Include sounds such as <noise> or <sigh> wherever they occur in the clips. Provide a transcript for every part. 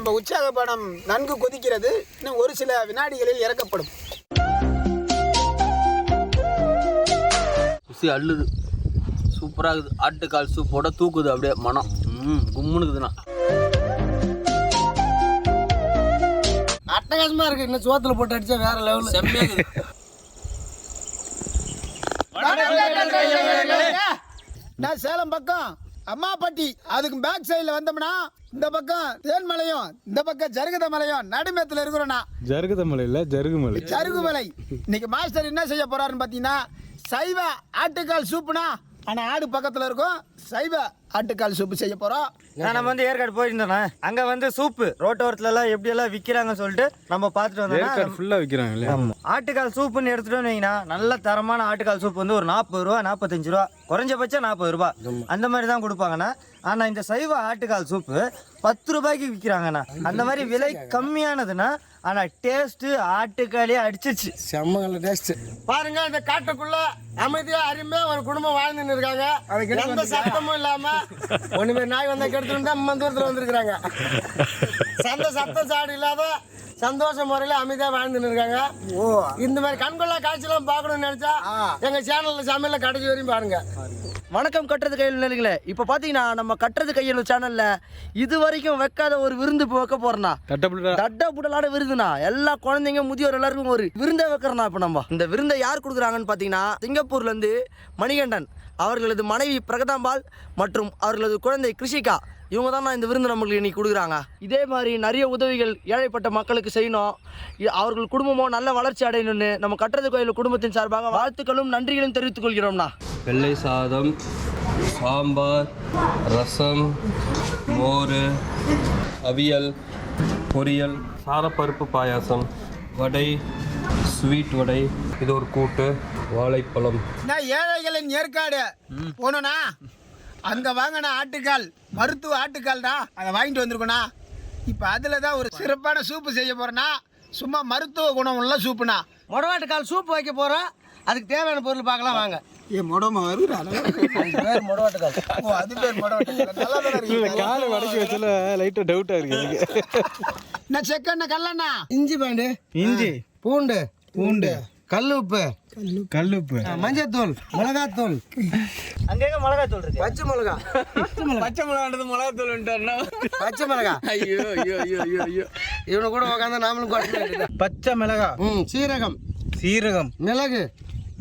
நம்ம உற்சாக படம் நன்கு கொதிக்கிறது. இன்னும் ஒரு சில வினாடிகளில் இறக்கப்படும். ருசி அள்ளுது. சூப்பராக இருக்குது ஆட்டுக்கால் சூப்போட தூக்குது அப்படியே மனம். ம் கும்முனுக்குதுண்ணா அட்டகாசமா இருக்கு. இன்னும் சோத்துல போட்டு அடிச்சா வேற லெவல் செம்மையாக நான் சேலம் பக்கம். அம்மாப்பட்டி அதுக்கு பேக் சைடில் வந்தோம்னா இந்த பக்கம் தேன்மலையும் இந்த பக்கம் ஜருகத மலையும் நடுமேத்தில் இருக்கிறோண்ணா ஜருகுத மலை இல்ல ஜருகுமலை. ஜருகுமலை. இன்னைக்கு மாஸ்டர் என்ன செய்ய போறாருன்னு பார்த்தீங்கன்னா சைவ ஆட்டுக்கால் சூப்புனா ஆனால் ஆடு பக்கத்தில் இருக்கும். சைவ ஆட்டுக்கால் சூப்பு செய்ய போகிறோம் நான் நம்ம வந்து ஏற்காடு போயிருந்தோண்ணா அங்க வந்து சூப்பு. ரோட்டோரத்துல எல்லாம் எப்படி எல்லாம் விக்கிறாங்கன்னு சொல்லிட்டு நம்ம பார்த்துட்டு வந்தோம்னா ஏற்காடு ஃபுல்லா விக்கிறாங்க இல்லையா? ஆமா. ஆட்டுக்கால் சூப்புன்னு எடுத்துட்டோம்னு வைங்கன்னா நல்ல தரமான ஆட்டுக்கால் சூப் வந்து ஒரு நாற்பது ரூபா நாற்பத்தஞ்சு ரூபா குறைஞ்சபட்சம் நாற்பது ரூபா. அந்த மாதிரி தான் கொடுப்பாங்கண்ணா. ஆனா இந்த சைவ ஆட்டுக்கால் சூப்பு பத்து ரூபாய்க்கு விற்கிறாங்கண்ணா அந்த மாதிரி விலை கம்மியானதுன்னா ஆனா டேஸ்ட் ஆட்டுக்காலே அடிச்சிச்சு செம்ம டேஸ்ட் பாருங்க இந்த காட்டுக்குள்ள அமைதியா அருமையா ஒரு குடும்பம் வாழ்ந்துன்னு இருக்காங்க எந்த சத்தமும் இல்லாம ஒண்ணுமே நாய் வந்தா கெடுத்துட்டு அம்மா தூரத்துல வந்திருக்காங்க சந்த சத்தம் சாடு இல்லாத சந்தோஷ முறையில அமைதியா வாழ்ந்துன்னு இருக்காங்க ஓ. இந்த மாதிரி கண்கொள்ளா காட்சியெல்லாம் பார்க்கணும்னு நினைச்சா எங்க சேனல்ல சமையல்ல கடைசி வரையும் பாருங்க. வணக்கம் கட்டுறது கையில் நிலைங்களே இப்போ பார்த்தீங்கன்னா நம்ம கட்டுறது கையில் சேனல்ல இது வரைக்கும் வைக்காத ஒரு விருந்து இப்போ வைக்க தட்டப்புடா தட்ட புடலாட விருதுனா எல்லா குழந்தைங்க முதியோர் எல்லாருக்கும் ஒரு விருந்தை வைக்கிறோம்னா இப்போ நம்ம. இந்த விருந்தை யார் கொடுக்குறாங்கன்னு பார்த்தீங்கன்னா சிங்கப்பூர்ல இருந்து மணிகண்டன் அவர்களது மனைவி பிரகதாம்பாள் மற்றும் அவர்களது குழந்தை கிருஷிகா. இவங்க தான் இந்த விருந்து நம்மளுக்கு இன்னைக்கு கொடுக்குறாங்க. இதே மாதிரி நிறைய உதவிகள் ஏழைப்பட்ட மக்களுக்கு செய்யணும். இ- அவர்கள் குடும்பமும் நல்ல வளர்ச்சி அடையணும்னு நம்ம கட்டுறது கோயில் குடும்பத்தின் சார்பாக வாழ்த்துக்களும் நன்றிகளும் தெரிவித்துக் கொள்கிறோம்னா வெள்ளை சாதம் சாம்பார் ரசம் மோர் அவியல் பொரியல் சாரப்பருப்பு பாயாசம் வடை ஸ்வீட் வடை இது ஒரு கூட்டு வாழைப்பழம். நான் ஏழைகளின் ஏற்காடு? போனோண்ணா அங்கே வாங்கின ஆட்டுக்கால் மருத்துவ ஆட்டுக்கால்டா. அதை வாங்கிட்டு வந்திருக்கோண்ணா இப்போ அதில் தான் ஒரு சிறப்பான சூப்பு செய்ய போகிறேன்னா சும்மா மருத்துவ குணம் உள்ள சூப்புண்ணா. முடவாட்டுக்கால் சூப் வைக்க போறோம். அதுக்கு தேவையான பொருள் பார்க்கலாம் வாங்க. ஏ முடமா வருடா பேர் முடவாட்டுக்கால். ஓ அது பேர் முடவாட்டுக்கால். தானே காலை வடக்கி வச்சால லைட்டா டவுட்டா இருக்கு எனக்கு. நான் செக்கண்ண கல்லண்ணா இஞ்சி பாண்டு. இஞ்சி. பூண்டு. பூண்டு. கல் உப்பு. கல்லுப்பு. மஞ்சத்தூள் மிளகாத்தூள். அங்கங்க மிளகாய் தூள் இருக்கு. பச்சை மிளகா. பச்சை மிளகாண்டது மிளகா தூள்ன்ட்டாருன்னா பச்சை மிளகா. ஐயோ ஐயோ ஐயோ ஐயோ ஐயோ. இவனை கூட உட்காந்து நாமளும் பச்சை மிளகா. ம் சீரகம். சீரகம். மிளகு.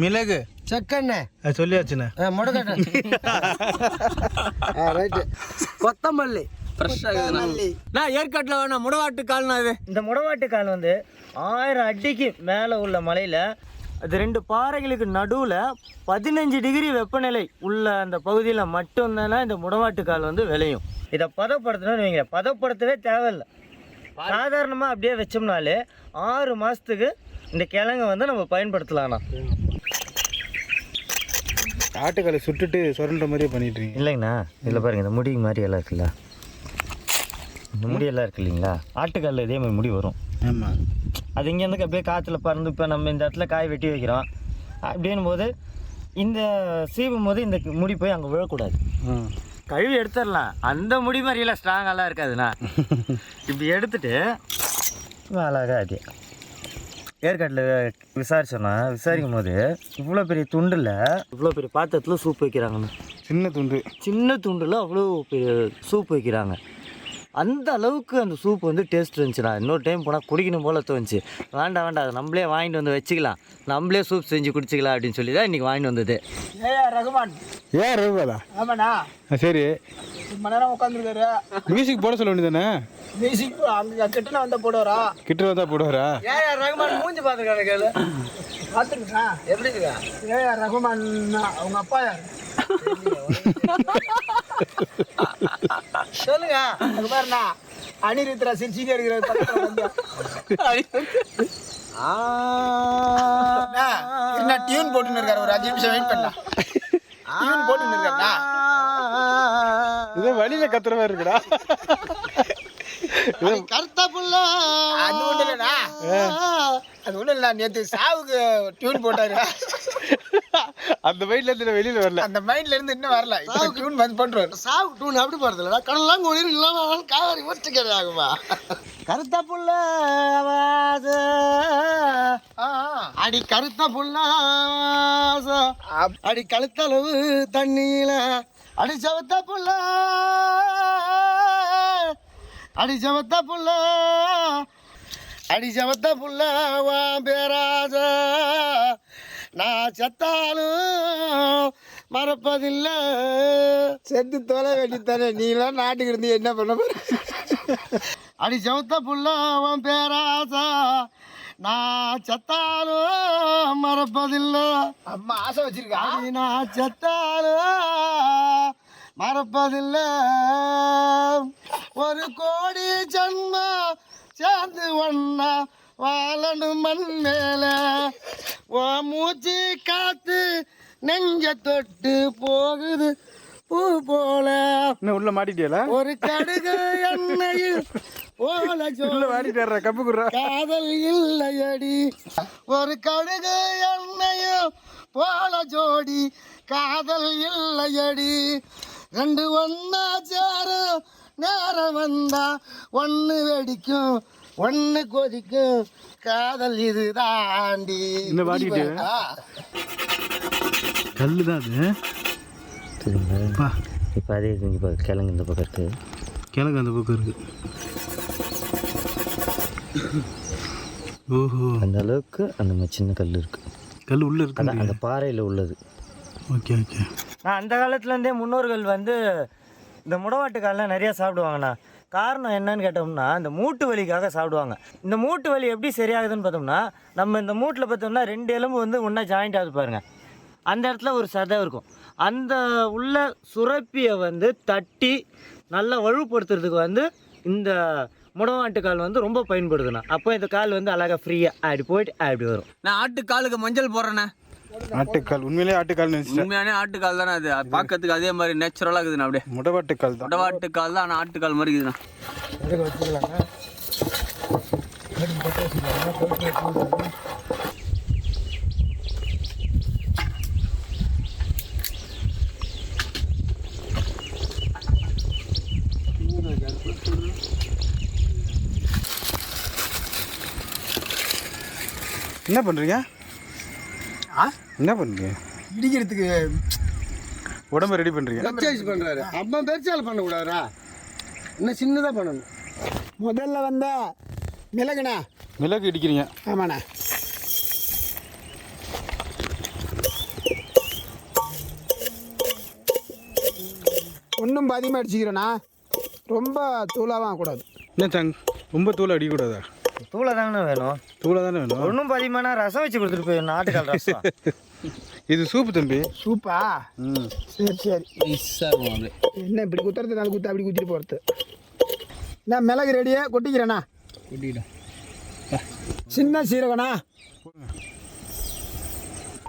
மிளகு. செக்கெண்ணெய் அது சொல்லியாச்சுண்ணே. முடக்கட்டை. ரைட்டு. கொத்தமல்லி. நான் ஏற்காட்டில் வேணாம் முடவாட்டு கால்னா இது? இந்த முடவாட்டுக்கால் வந்து ஆயிரம் அடிக்கு மேலே உள்ள மலையில் அது ரெண்டு பாறைகளுக்கு நடுவில் பதினஞ்சு டிகிரி வெப்பநிலை உள்ள அந்த பகுதியில் மட்டும்தானே இந்த முடவாட்டுக்கால் வந்து விளையும். இதை பதப்படுத்தணும்னு வைங்க. பதப்படுத்தவே தேவையில்லை. சாதாரணமாக அப்படியே வச்சோம்னாலே ஆறு மாதத்துக்கு இந்த கிழங்க வந்து நம்ம பயன்படுத்தலாம்ண்ணா. ஆட்டுக்காலை சுட்டுட்டு சுரண்ட மாதிரியே பண்ணிட்டு இல்லைங்கண்ணா. இதில் பாருங்க இந்த முடி மாதிரி எல்லாம் இருக்குல்ல. இந்த முடியெல்லாம் இருக்கு இல்லைங்களா? ஆட்டுக்காலில் இதே மாதிரி முடி வரும். ஆமா. அது இங்கேருந்து அப்படியே காற்றுல பறந்து இப்போ நம்ம இந்த இடத்துல காய் வெட்டி வைக்கிறோம். அப்படின்னும் போது இந்த சீவும் போது இந்த முடி போய் அங்கே விழக்கூடாது. கழுவி எடுத்துடலாம். அந்த முடி மாதிரியெல்லாம் ஸ்ட்ராங்கெல்லாம் இருக்காதுண்ணா. இப்படி எடுத்துட்டு அழகாக அது. ஏற்காட்டில் விசாரிச்சோன்னா விசாரிக்கும் போது இவ்வளோ பெரிய துண்டில் இவ்வளோ பெரிய பாத்திரத்தில் சூப் வைக்கிறாங்கண்ணா. சின்ன துண்டு. சின்ன துண்டில் அவ்வளோ பெரிய சூப் வைக்கிறாங்க. அந்த அளவுக்கு அந்த சூப் வந்து டேஸ்ட் இருந்துச்சுண்ணா இன்னொரு டைம் போனால் குடிக்கணும் போல தோணுச்சு. வேண்டாம் வேண்டாம். அதை நம்மளே வாங்கிட்டு வந்து வச்சுக்கலாம். நம்மளே சூப் செஞ்சு குடிச்சிக்கலாம் அப்படின்னு சொல்லி தான் இன்றைக்கி வாங்கிட்டு வந்தது. ஏஆர் ரகுமான். ஏன் ரூபாதா ஆமாண்ணா. சரி. ரொம்ப நேரம் உட்காந்துருக்காரு மியூசிக் போட சொல்ல வேண்டியதானே மியூசிக் அங்கே கிட்டன வந்த போடுவாரா? கிட்ட வந்தா போடுவாரா? ஏன் ரகுமான் மூஞ்சி பார்த்துருக்காரு கேளு. பார்த்துருக்கா எப்படி இருக்கா? ஏஆர் ரகுமான் அவங்க அப்பா யார்? சொல்லுங்க. அது பாருண்ணா. அனிருத்ரா சிரிச்சிட்டே இருக்கிறார் பக்கத்துல வந்து. என்ன டியூன் போட்டுன்னு இருக்காரு. ஒரு அஞ்சு நிமிஷம் வெயிட் பண்ணா. டியூன் போட்டுன்னு இருக்காருண்ணா. இதோ வழியில கத்துற மாதிரி இருக்குடா. கருத்தா புள்ள. அது ஒண்ணு அது ஒண்ணும் இல்லை நேற்று சாவுக்கு டியூன் போட்டாரு. அந்த மைண்ட்ல இருந்து வெளியில வரல. அந்த மைண்ட்ல இருந்து இன்னும் வரல. இப்போ டியூன் வந்து பண்றோம் சாவு டூன் அப்படி போறதில்லடா கடலாம் கோயில் இல்லாம அவன் காவேரி ஒற்று கிடையாகுமா கருத்த புள்ள. அடி கருத்த புள்ள. அடி கழுத்தளவு தண்ணியில அடி சவத்த புள்ள அடி சவத்த புள்ள அடி சவத்த புள்ள வா பேராச நான் செத்தாலும் மறப்பதில்லை. செத்து தொலை வேண்டித்தானே நீலாம் நாட்டுக்கு இருந்து என்ன பண்ண போற? அடி சவுத்த புள்ள அவன் பேராசா நான் செத்தாலும் மறப்பதில்லை. அம்மா ஆசை வச்சிருக்கா? அடி நான் செத்தாலும் மறப்பதில்லை. ஒரு கோடி ஜன்மம் சேர்ந்து ஒன்னா வாழணும் மண் மேல ஓ மூச்சு காத்து நெஞ்ச தொட்டு போகுது பூ போல. உள்ள மாட்டிட்டியல? ஒரு கடுகு எண்ணெயில் ஓல <laughs> மாட்டிட்டார கப்பு குடுறா. காதல் இல்லையடி. ஒரு கடுகு எண்ணெயும் போல ஜோடி காதல் இல்லையடி. ரெண்டு ஒன்னா சேரும் நேரம் வந்தா ஒன்று வெடிக்கும் ஒன்று கொதிக்கும். காதல் இது தாண்டி இன்னும் மாட்டிக்கிட்டு கல்லு தான் அது இப்போ அதே செஞ்சு பாரு கிழங்கு இந்த பக்கம் இருக்கு. கிழக்கு அந்த பக்கம் இருக்கு. ஓஹோ. அந்த அளவுக்கு அந்த மாதிரி சின்ன கல் இருக்கு. கல் உள்ள இருக்கு அந்த பாறையில் உள்ளது. Okay okay. நான் அந்த காலத்துலேருந்தே முன்னோர்கள் வந்து இந்த முடவாட்டுக்காலெலாம் நிறையா சாப்பிடுவாங்கண்ணா. காரணம் என்னன்னு கேட்டோம்னா இந்த மூட்டு வலிக்காக சாப்பிடுவாங்க. இந்த மூட்டு வலி எப்படி சரியாகுதுன்னு பார்த்தோம்னா நம்ம இந்த மூட்டில் பார்த்தோம்னா ரெண்டு எலும்பு வந்து ஒன்றா ஜாயிண்ட் ஆகுது பாருங்க. அந்த இடத்துல ஒரு சதை இருக்கும். அந்த உள்ள சுரப்பியை வந்து தட்டி நல்லா வலுப்படுத்துறதுக்கு வந்து இந்த முடவாட்டு கால் வந்து ரொம்ப பயன்படுதுண்ணா. அப்போ இந்த கால் வந்து அழகாக ஃப்ரீயாக அப்படி போயிட்டு அப்படி வரும். நான் ஆட்டுக்காலுக்கு மஞ்சள் போடுறேண்ணே. ஆட்டுக்கால். உண்மையிலே ஆட்டுக்கால் உண்மையான ஆட்டுக்கால் தானே அது? பார்க்கறதுக்கு அதே மாதிரி நேச்சுரலாக இருக்குதுண்ணா அப்படியே. முடவாட்டுக்கால் தான். உடவாட்டுக்கால் தான் ஆனால் ஆட்டுக்கால் மாதிரி இருக்குதுண்ணா. என்ன பண்றீங்க? ஆ? என்ன பண்றீங்க? இடிக்கிறதுக்கு உடம்ப ரெடி பண்றீங்க. எக்ஸசைஸ் பண்றாரு. அம்மா பெருசால் பண்ணக்கூடாதுரா இன்னும் சின்னதாக பண்ணணும். முதல்ல வந்த மிளகுண்ணா. மிளகு இடிக்கிறீங்க. ஆமாண்ணா. ஒன்றும் பாதியமாக அடிச்சுக்கிறேண்ணா. ரொம்ப தூளாகவும் கூடாது என்ன தங் ரொம்ப தூள் அடிக்கக்கூடாதா? தூளை தானே வேணும்? தூளாக தானே வேணும்? ஒன்றும் பாதியமான ரசம் வச்சு கொடுத்துட்டு போயிடணும் ஆட்டுக்கால் ரசம். <laughs> இது சூப்பு தம்பி. சூப்பா? ம். சரி சரி. என்ன இப்படி குத்துறது நாலு குத்து அப்படி குத்திட்டு போகிறது நான் மிளகு ரெடியே கொட்டிக்கிறேண்ணா கொட்டிக்கிட்டோம் சின்ன சீரகண்ணா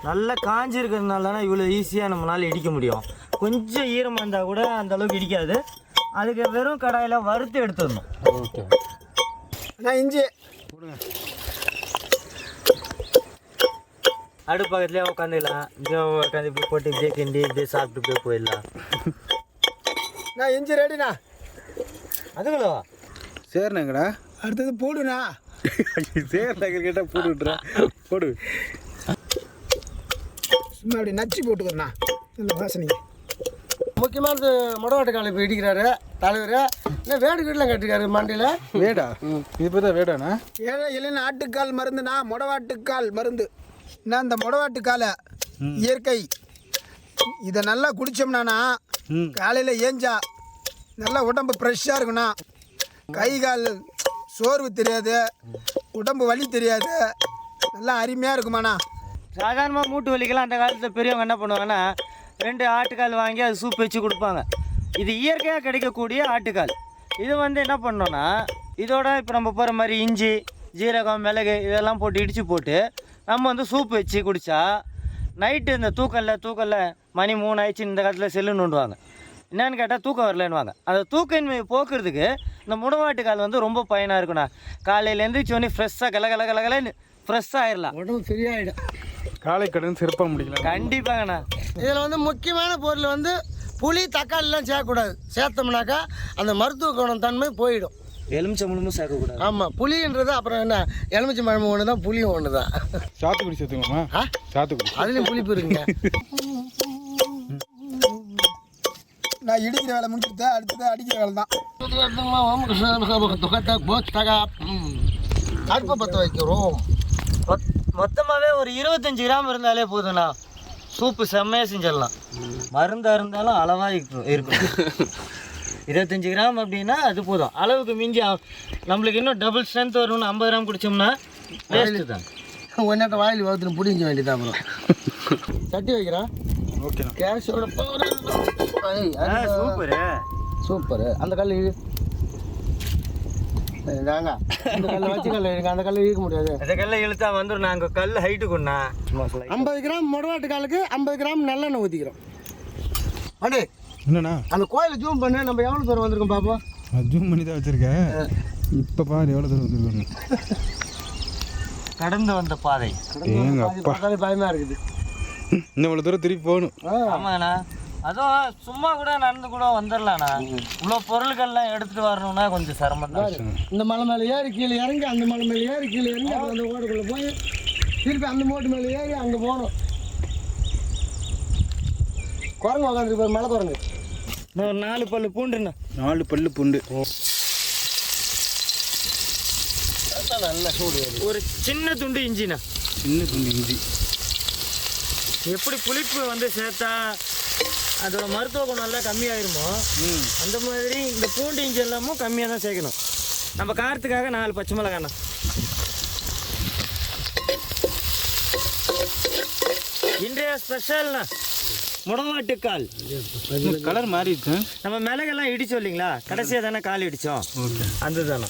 நல்லா காஞ்சி இருக்கிறதுனால இவ்வளோ ஈஸியாக நம்மளால இடிக்க முடியும். கொஞ்சம் ஈரமாக இருந்தால் கூட அந்த அளவுக்கு இடிக்காது. அதுக்கு வெறும் கடாயில் வறுத்து எடுத்துடணும். ஓகே. அண்ணா இஞ்சி அடுப்பு பக்கத்துலேயே உட்காந்துக்கலாம் இங்கே உட்காந்து இப்படி போட்டு இப்படியே கிண்டி இப்படியே சாப்பிட்டு போய் போயிடலாம். நான் இஞ்சி ரெடிண்ணா. அதுங்களா? சேர்னாங்கடா அடுத்தது போடுண்ணா. சேர்னாங்க கேட்டால் போட்டு விட்றேன் போடு. சும்மா அப்படி நச்சு போட்டுக்கிறேண்ணா. நல்ல வாசனைக்கு. முக்கியமானது முடவாட்டு காலை இப்போ இடிக்கிறாரு தலைவர். என்ன வேடு கீடலாம் கட்டிருக்காரு மண்டியில்? வேடா? இது பார்த்தா வேடாண்ணா? ஏழை இலைன்னு ஆட்டுக்கால் மருந்துண்ணா முடவாட்டுக்கால் மருந்து. நான் இந்த முடவாட்டுக்காலை இயற்கை. இதை நல்லா குடித்தோம்னாண்ணா காலையில் ஏஞ்சா நல்லா உடம்பு ஃப்ரெஷ்ஷாக இருக்குண்ணா. கை கால் சோர்வு தெரியாது உடம்பு வலி தெரியாது நல்லா அருமையாக இருக்குமாண்ணா. சாதாரணமாக மூட்டு வலிக்கெல்லாம் அந்த காலத்தில் பெரியவங்க என்ன பண்ணுவாங்கன்னா ரெண்டு ஆட்டுக்கால் வாங்கி அது சூப் வச்சு கொடுப்பாங்க. இது இயற்கையாக கிடைக்கக்கூடிய ஆட்டுக்கால். இது வந்து என்ன பண்ணோன்னா இதோட இப்போ நம்ம போகிற மாதிரி இஞ்சி ஜீரகம் மிளகு இதெல்லாம் போட்டு இடித்து போட்டு நம்ம வந்து சூப் வச்சு குடித்தா நைட்டு இந்த தூக்கல்ல தூக்கல்ல மணி மூணு ஆயிடுச்சு இந்த காலத்தில் செல்லு நோண்டுவாங்க என்னன்னு கேட்டால் தூக்கம் வரலன்னுவாங்க. அந்த தூக்கமின்மையை போக்குறதுக்கு இந்த முடவாட்டுக்கால் வந்து ரொம்ப பயனாக இருக்குண்ணா. காலையில் எழுந்திரிச்சோடனே ஃப்ரெஷ்ஷாக கல கல கல கலன்னு ஃப்ரெஷ்ஷாக ஆயிடலாம் உடம்பு சரியாயிடும். காலை கடன் சிறப்பாக முடிக்கலாம் கண்டிப்பாங்கண்ணா. இதில் வந்து முக்கியமான பொருள் வந்து புளி தக்காளிலாம் சேர்க்கக்கூடாது. சேர்த்தோம்னாக்கா அந்த மருத்துவ குணம் தன்மை போயிடும். எலுமிச்சம்பழமும் சேர்க்கக்கூடாது. ஆமாம் புளின்றது அப்புறம் என்ன? எலுமிச்சை பழமும் ஒன்று தான் புளியும் ஒன்று தான் சாத்துக்குடி சேர்த்துக்கோமா ஆ? சாத்துக்குடி. அதுலேயும் புளிப்பு இருக்குங்க. நான் இடிக்கிற வேலை முடிச்சுட்டு அடுத்தது அடிக்கிற வேலை தான் அடுப்பை பற்ற வைக்கிறோம் மொத்தமாகவே ஒரு இருபத்தஞ்சு கிராம் இருந்தாலே போதும்ண்ணா. சூப்பு செம்மையாக செஞ்சிடலாம். மருந்தாக இருந்தாலும் அளவாக இருக்கும் இருக்கணும் இருபத்தஞ்சு கிராம் அப்படின்னா அது போதும். அளவுக்கு மிஞ்சி நம்மளுக்கு இன்னும் டபுள் ஸ்ட்ரென்த் வரும்னு ஐம்பது கிராம் குடிச்சோம்னா வேஸ்ட்டு தான். ஒன்னாட்ட வாயில் வளர்த்துன்னு பிடிங்க வேண்டியது அப்புறம் சட்டி வைக்கிறேன். ஓகேண்ணா. கேஷோட சூப்பரு. சூப்பர். அந்த கல் தாங்க இந்த கல்லை வச்சு கல் இழுங்க அந்த கல்லை இழுக்க முடியாது. அந்த கல்லை இழுத்தா வந்துடும் நாங்கள் கல் ஹைட்டு கொண்டா சும்மா சொல்ல. ஐம்பது கிராம் முடவாட்டு காலுக்கு ஐம்பது கிராம் நல்லெண்ணெய் ஊற்றிக்கிறோம் அடே என்னண்ணா? அந்த கோயிலை ஜூம் பண்ணு நம்ம எவ்வளோ தூரம் வந்திருக்கோம் பாப்போம்? ஜூம் பண்ணி தான் வச்சுருக்கேன் இப்போ பாரு எவ்வளோ தூரம் வந்துருக்கோன்னு கடந்து வந்த பாதை. பயமாக இருக்குது. இன்னும் இவ்வளோ தூரம் திருப்பி போகணும். ஆமாண்ணா அதுவும் சும்மா கூட நடந்து கூட வந்துடலாண்ணா இவ்வளோ பொருட்கள்லாம் எடுத்துட்டு வரணும்னா கொஞ்சம் சிரமம் தான் இந்த மலை மேலே ஏறி கீழே இறங்கி அந்த மலை மேலே ஏறி கீழே இறங்கி அப்புறம் அந்த ஓடுக்குள்ளே போய் திருப்பி அந்த மோட்டு மேலே ஏறி அங்கே போகணும். குரங்கு உட்காந்துருக்கு பாரு, மலை குரங்கு. இன்னும் ஒரு நாலு பல்லு பூண்டுண்ணா. நாலு பல்லு புண்டு. ஒரு சின்ன துண்டு இஞ்சிண்ணா. சின்ன துண்டு இஞ்சி. எப்படி புளிப்பு வந்து சேர்த்தா அதோட மருத்துவ குணம் எல்லாம் கம்மியாயிருமோ அந்த மாதிரி இந்த பூண்டு இஞ்சி எல்லாமும் கம்மியாக தான் சேர்க்கணும். நம்ம காரத்துக்காக நாலு பச்சை மிளகாண்ணா இன்றைய ஸ்பெஷல்ண்ணா முடவாட்டுக்கால் கலர் மாறிடுச்சு. நம்ம மிளகெல்லாம் இடிச்சோம் இல்லைங்களா? கடைசியாக தானே கால் இடித்தோம் அந்த தானே.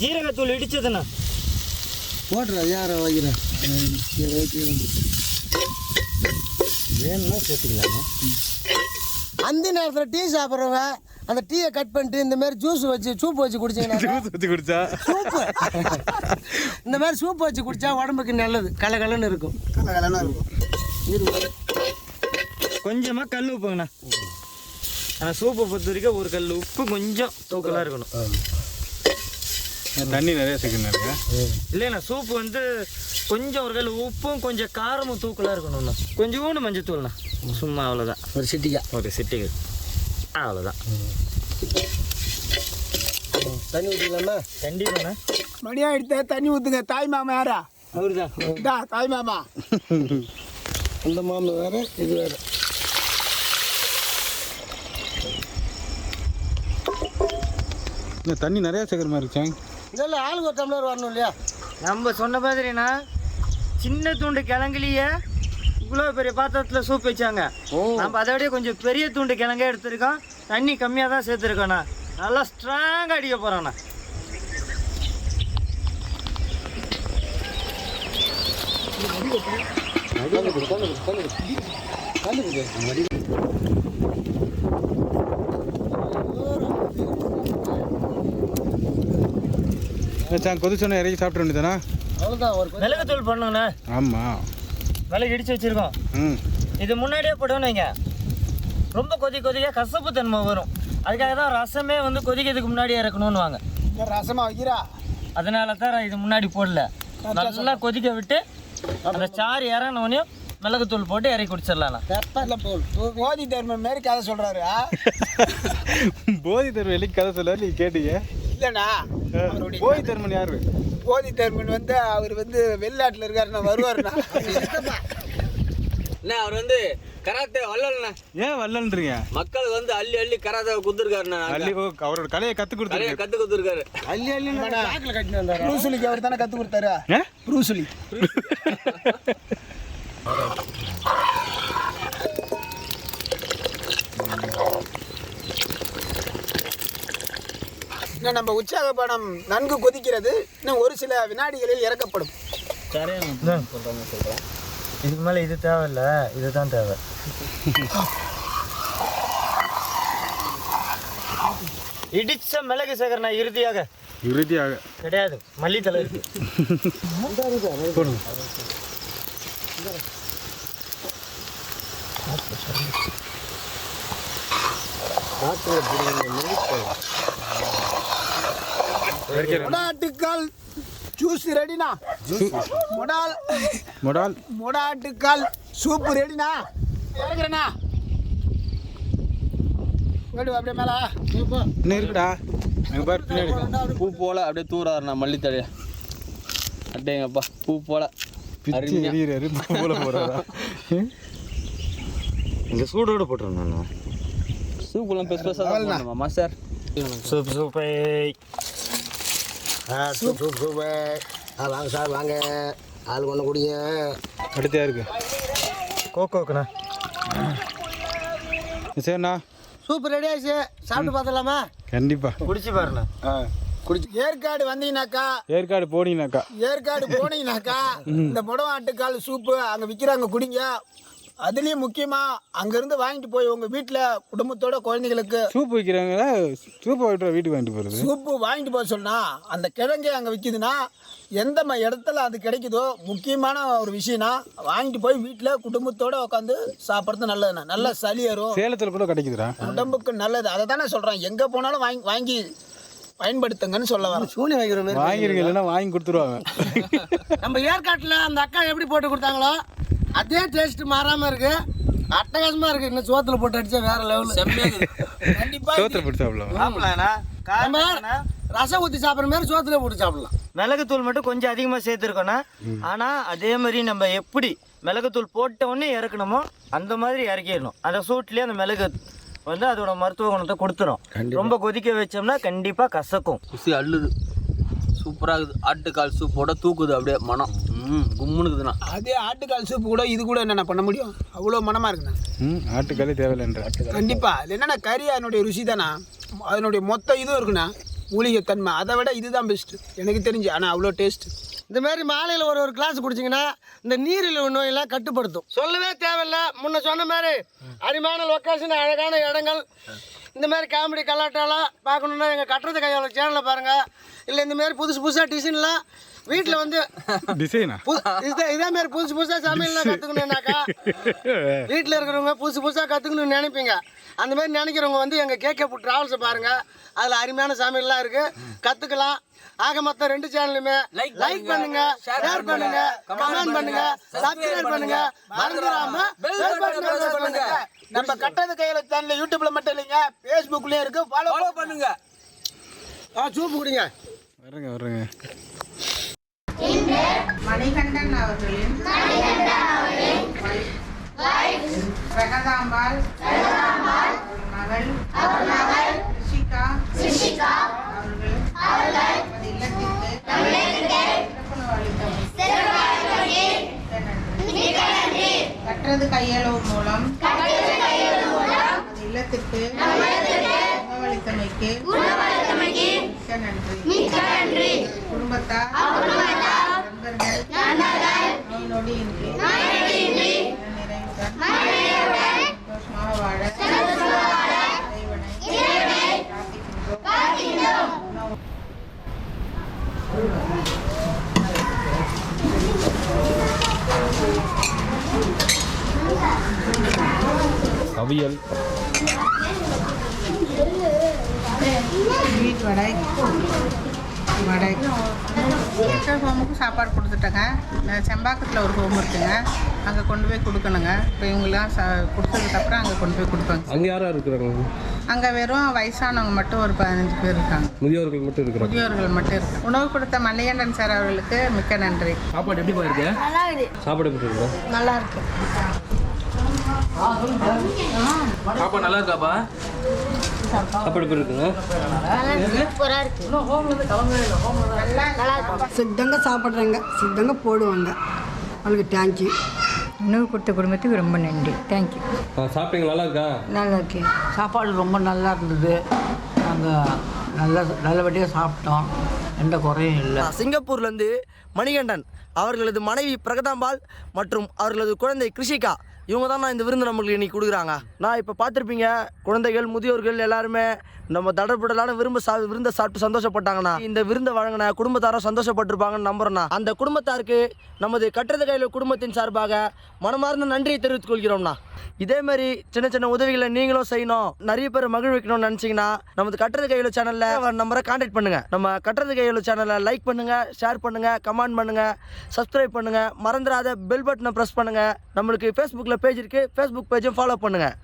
ஜீரகத்தூள் இடிச்சதுண்ணா போட்டுறா யாரை வைக்கிறேன் வேணும்னா சேர்த்துக்கலாமா? அந்த நேரத்தில் டீ சாப்பிட்றவங்க அந்த டீயை கட் பண்ணிட்டு இந்த மாதிரி ஜூஸ் வச்சு சூப் வச்சு குடிச்சிங்கன்னா ஜூஸ் <laughs> வச்சு குடிச்சா? சூப்பு. இந்த மாதிரி சூப் வச்சு குடிச்சா உடம்புக்கு நல்லது. கலகலன்னு இருக்கும். கொஞ்சமாக கல் உப்புங்கண்ணா. ஆனால் சூப்பை பொறுத்த வரைக்கும் ஒரு கல் உப்பு கொஞ்சம் தூக்கலாக இருக்கணும். தண்ணி நிறைய சேர்க்கணும் இருக்கேன் இல்லைண்ணா சூப்பு வந்து கொஞ்சம் ஒரு கல் உப்பும் கொஞ்சம் காரமும் தூக்கலாக இருக்கணும்ண்ணா. கொஞ்சோண்டு மஞ்சத்தூள்ண்ணா. சும்மா அவ்வளோதான் ஒரு சிட்டிக்கா ஒரு சிட்டிக்கு அவ்வளோதான் தண்ணி ஊற்றிக்கலாமா கண்டிப்பாண்ணா. மணியா எடுத்த தண்ணி ஊற்றுங்க தாய் மாமா யாரா? அவரு தான் இதா தாய் மாமா. அந்த மாமன் வேறு இது வேறு. தண்ணி நிறைய சேர்க்குற மாதிரி இருச்சாங்க இல்லை ஆளுக்கு ஒரு டம்ளர் வரணும் இல்லையா? நம்ம சொன்ன மாதிரிண்ணா சின்ன துண்டு கிழங்குலியே இவ்வளோ பெரிய பாத்திரத்தில் சூப் வச்சாங்க. நம்ம அதை விட கொஞ்சம் பெரிய துண்டு கிழங்கே எடுத்திருக்கோம். தண்ணி கம்மியாக தான் சேர்த்துருக்கோண்ணா நல்லா ஸ்ட்ராங்காக அடிக்க போகிறோண்ணா சாங்க கொதிச்சோன்னே இறக்கி சாப்பிட வேண்டியதானா அவ்வளோதான் ஒரு மிளகுத்தூள் பண்ணுங்கண்ணா. ஆமாம் மிளகு இடித்து வச்சுருக்கோம். ம். இது முன்னாடியே போட்டோன்னு வைங்க ரொம்ப கொதி கொதிக்க கசப்பு தன்மை வரும். அதுக்காக தான் ரசமே வந்து கொதிக்கிறதுக்கு முன்னாடி இறக்கணும்னு வாங்க இந்த ரசமா வைக்கிறா? அதனால தான் இது முன்னாடி போடல. நல்லா கொதிக்க விட்டு அந்த சாறு இறங்கினோடனையும் மிளகுத்தூள் போட்டு இறக்கி போல் ஓதி தர்மன் மாரி கதை சொல்றாரு ஆ? போதி வெளிக்கு கதை சொல்ல நீ கேட்டீங்க. இல்லைண்ணா. போதி தர்மன் யாரு? போதி தர்மன் வந்து அவர் வந்து வெளிநாட்டில் இருக்காருண்ணா வருவாருண்ணா. என்ன அவர் வந்து கராத்தே வல்லல்ண்ணா ஏன் வரலன்றீங்க மக்களுக்கு வந்து அள்ளி அள்ளி கராத்தே குத்துருக்காருண்ணா அள்ளி அவரோட கலையை நிறைய கொடுத்துருக்காரு கத்து குத்துருக்காரு அள்ளி அள்ளி சாக்கில் கட்டினு வந்தார்? ப்ரூசுலிக்கு அவர் தானே கற்றுக் கொடுத்தாரு? ப்ரூசுலி <laughs> இன்னும் நம்ம உற்சாக படம் நன்கு கொதிக்கிறது இன்னும் ஒரு சில வினாடிகளில் இறக்கப்படும். இதுக்கு மேலே இது தேவையில்ல இதுதான் தேவை. இடிச்ச மிளகு சேகரணா இறுதியாக. இறுதியாக. கிடையாது மல்லித்தலை இருக்கு. போடுங்க. மொடாட்டுக்கால் ஜூஸ் ரெடினா மொடால் மொடால் மொடாட்டுக்கால் சூப்பு ரெடினா இறங்குறேண்ணா வேடு அப்படியே மேலே இன்னும் இருக்குடா. அங்கே பாரு பின்னாடி பூ போல அப்படியே தூராருண்ணா மல்லித்தழைய அட்டேங்கப்பா பூ போல. பிச்சு அருமையா. எரியிறாரு போல போகிறாரா <laughs> இந்த சூடோடு போட்டுருந்தேன் நான். சூப்பெல்லாம் பெருசு பெருசாக போடணுமா மாஸ்டர் சூப் சூப்பை ஆ சூப் சூப் சூப்பு ஆ வாங்க சார் வாங்க. ஆள் ஒன்று குடிங்க. அடுத்தா இருக்கு கோகோக்குண்ணா சரிண்ணா. சூப் ரெடி ஆயிடுச்சு. சாப்பிட்டு பார்த்தலாமா கண்டிப்பா. குடிச்சு பாருண்ணா. ஆ. குடிச்சு. ஏற்காடு வந்தீங்கன்னாக்கா ஏற்காடு போனீங்கனாக்கா ஏற்காடு போனீங்கன்னாக்கா இந்த முடம் ஆட்டுக்கால் சூப்பு அங்கே விற்கிறாங்க குடிங்க. அதுலேயும் முக்கியமாக அங்கேருந்து வாங்கிட்டு போய் உங்கள் வீட்டில் குடும்பத்தோட குழந்தைகளுக்கு சூப் வைக்கிறாங்களா சூப் வாங்கிட்டு வீட்டுக்கு வாங்கிட்டு போகிறது சூப்பு வாங்கிட்டு போக சொன்னா அந்த கிழங்கே அங்கே விற்கிதுன்னா எந்த ம- இடத்துல அது கிடைக்குதோ முக்கியமான ஒரு விஷயம்னா வாங்கிட்டு போய் வீட்டில் குடும்பத்தோட உட்காந்து சாப்பிட்றது நல்லதுண்ணா. நல்ல சளி ஏறும் சேலத்தில் கூட கிடைக்குதுடா. உடம்புக்கு நல்லது. அதை தானே சொல்கிறேன் எங்கே போனாலும் வாங்கி வாங்கி பயன்படுத்துங்கன்னு சொல்ல வரேன். சூனி மாதிரி வாங்கிருங்க இல்லைன்னா வாங்கி கொடுத்துருவாங்க. நம்ம ஏற்காட்டில் அந்த அக்கா எப்படி போட்டு கொடுத்தாங்களோ அதே டேஸ்ட் மாறாம இருக்கு. அட்டகாசமா இருக்கு. இன்னும் சோத்துல போட்டு அடிச்சா வேற லெவல் கண்டிப்பாக சோத்தில் போட்டு சாப்பிடலாம்? ரசம் ஊற்றி சாப்பிட்ற மாதிரி சோத்துல போட்டு சாப்பிடலாம். மிளகுத்தூள் மட்டும் கொஞ்சம் அதிகமாக சேர்த்துருக்கோண்ணா ஆனால் அதே மாதிரி நம்ம எப்படி மிளகுத்தூள் போட்ட உடனே இறக்கணுமோ அந்த மாதிரி இறக்கிடணும். அந்த சூட்லேயே அந்த மிளகு வந்து அதோட மருத்துவ குணத்தை கொடுத்துரும். ரொம்ப கொதிக்க வச்சோம்னா கண்டிப்பாக கசக்கும். ருசி அள்ளுது. சூப்பராக இருக்குது. ஆட்டுக்கால் சூப்போட தூக்குது அப்படியே மனம். ம் கும்முனுக்குதுண்ணா. அதே ஆட்டுக்கால் சூப்பு கூட இது கூட என்னென்ன பண்ண முடியும்? அவ்வளோ மனமாக இருக்குண்ணா. ம் ஆட்டுக்காலே தேவையில்லைன்ற கண்டிப்பாக அது என்னென்ன கறி அதனுடைய ருசி தானா அதனுடைய மொத்த இதுவும் இருக்குண்ணா. மூலிகை தன்மை அதை விட இதுதான் பெஸ்ட்டு எனக்கு தெரிஞ்சு. ஆனால் அவ்வளோ டேஸ்ட் இந்த மாதிரி மாலையில் ஒரு ஒரு கிளாஸ் குடிச்சிங்கன்னா இந்த நீரிழிவு நோயெல்லாம் கட்டுப்படுத்தும். சொல்லவே தேவையில்ல. முன்ன சொன்ன மாதிரி அருமையான லொக்கேஷன் அழகான இடங்கள். இந்த மாதிரி காமெடி கலாட்டாலாம் பார்க்கணுன்னா எங்கள் கட்டுறது கையாள சேனலில் பாருங்கள் இல்லை இந்த மாதிரி புதுசு புதுசாக டிசைன்லாம் வீட்டில் வந்து டிசைனா? இதே இதே மாதிரி புதுசு புதுசாக சமையல்லாம் கற்றுக்கணுன்னாக்கா <laughs> வீட்டில் இருக்கிறவங்க புதுசு புதுசாக கற்றுக்கணும்னு நினைப்பீங்க. அந்த மாதிரி நினைக்கிறவங்க வந்து எங்கள் கேகே ஃபுட் ட்ராவல்ஸை பாருங்கள் அதில் அருமையான சமையல்லாம் இருக்குது கற்றுக்கலாம் ஆக மொத்தம் ரெண்டு சேனலுமே. லைக் பண்ணுங்க ஷேர் பண்ணுங்க கமெண்ட் பண்ணுங்க சப்ஸ்கிரைப் பண்ணுங்க. மறந்துடாம பெல் பட்டனை பண்ணுங்க. நம்ம கட்டது கையில் சேனல் யூடியூப்ல மட்டும் இல்லைங்க ஃபேஸ்புக்லேயும் இருக்கு. ஃபாலோ பண்ணுங்க. ஆ சூப்பு குடிங்க. வர்றேங்க வர்றேங்க மணிகண்டன் அவர்களின் பிரகதாம்பாள் மகள் ரிஷிகா அவர்கள் நமது இல்லத்திற்கு. கற்றது கையளவு மூலம் இல்லத்திற்கு உணவளித்தமைக்கு மிக்க நன்றி குடும்பத்தார் நொடி இன்றி நிறைவுடன் சந்தோஷமாக வாழ இறைவனை பிரார்த்திக்கின்றோம். அவியல் வீட் வடை வடை. எங்கள் ஹோமுக்கு சாப்பாடு கொடுத்துட்டேங்க. செம்பாக்கத்தில் ஒரு ஹோம் இருக்குங்க. அங்கே கொண்டு போய் கொடுக்கணுங்க. இப்போ இவங்களாம் சா கொடுத்ததுக்கப்புறம் அங்கே கொண்டு போய் கொடுப்பாங்க. அங்கே யாரா இருக்கிறாங்க? அங்கே வெறும் வயசானவங்க மட்டும் ஒரு பதினஞ்சு பேர் இருக்காங்க. முதியோர்கள் மட்டும் இருக்கிறாங்க. முதியோர்கள் மட்டும் இருக்கு உணவு கொடுத்த மல்லிகண்டன் சார் அவர்களுக்கு மிக்க நன்றி. சாப்பாடு எப்படி போயிருக்கு? சாப்பாடு எப்படி இருக்கு? நல்லா இருக்கு சாப்பாடு நல்லா இருக்காப்பா? எப்படி இருக்குங்க? சித்தங்க சாப்பிட்றாங்க. சித்தங்க போடுவாங்க. அவளுக்கு தேங்க்யூ உணவு கொடுத்த குடும்பத்துக்கு ரொம்ப நன்றி. தேங்க்யூ சாப்பிட்டீங்க நல்லா இருக்கா? நல்லா இருக்கேன் சாப்பாடு ரொம்ப நல்லா இருந்தது. நாங்கள் நல்ல நல்லபடியாக சாப்பிட்டோம். எந்த குறையும் இல்லை. சிங்கப்பூர்லேருந்து மணிகண்டன் அவர்களது மனைவி பிரகதாம்பாள் மற்றும் அவர்களது குழந்தை கிருஷிகா இவங்க தான் இந்த விருந்து நம்மளுக்கு இன்னைக்கு கொடுக்குறாங்க. நான் இப்போ பார்த்துருப்பீங்க குழந்தைகள் முதியோர்கள் எல்லாருமே நம்ம தடப்படலான விரும்ப சா விருந்தை சாப்பிட்டு சந்தோஷப்பட்டாங்கண்ணா. இந்த விருந்தை வழங்கின குடும்பத்தாரும் சந்தோஷப்பட்டிருப்பாங்கன்னு நம்புறேண்ணா. அந்த குடும்பத்தாருக்கு நமது கட்டுறது கையில் குடும்பத்தின் சார்பாக மனமார்ந்த நன்றியை தெரிவித்துக் கொள்கிறோம்ண்ணா. இதே மாதிரி சின்ன சின்ன உதவிகளை நீங்களும் செய்யணும் நிறைய பேர் மகிழ்விக்கணும்னு நினச்சிங்கன்னா நமது கட்டுறது கையில் சேனலில் நம்பரை கான்டாக்ட் பண்ணுங்க. நம்ம கட்டுறது கையில் சேனலை லைக் பண்ணுங்கள் ஷேர் பண்ணுங்கள் கமெண்ட் பண்ணுங்கள் சப்ஸ்கிரைப் பண்ணுங்கள் மறந்துடாத பெல் பட்டனை ப்ரெஸ் பண்ணுங்க. நம்மளுக்கு ஃபேஸ்புக்கில் பேஜ் இருக்கு ஃபேஸ்புக் பேஜும் ஃபாலோ பண்ணுங்க.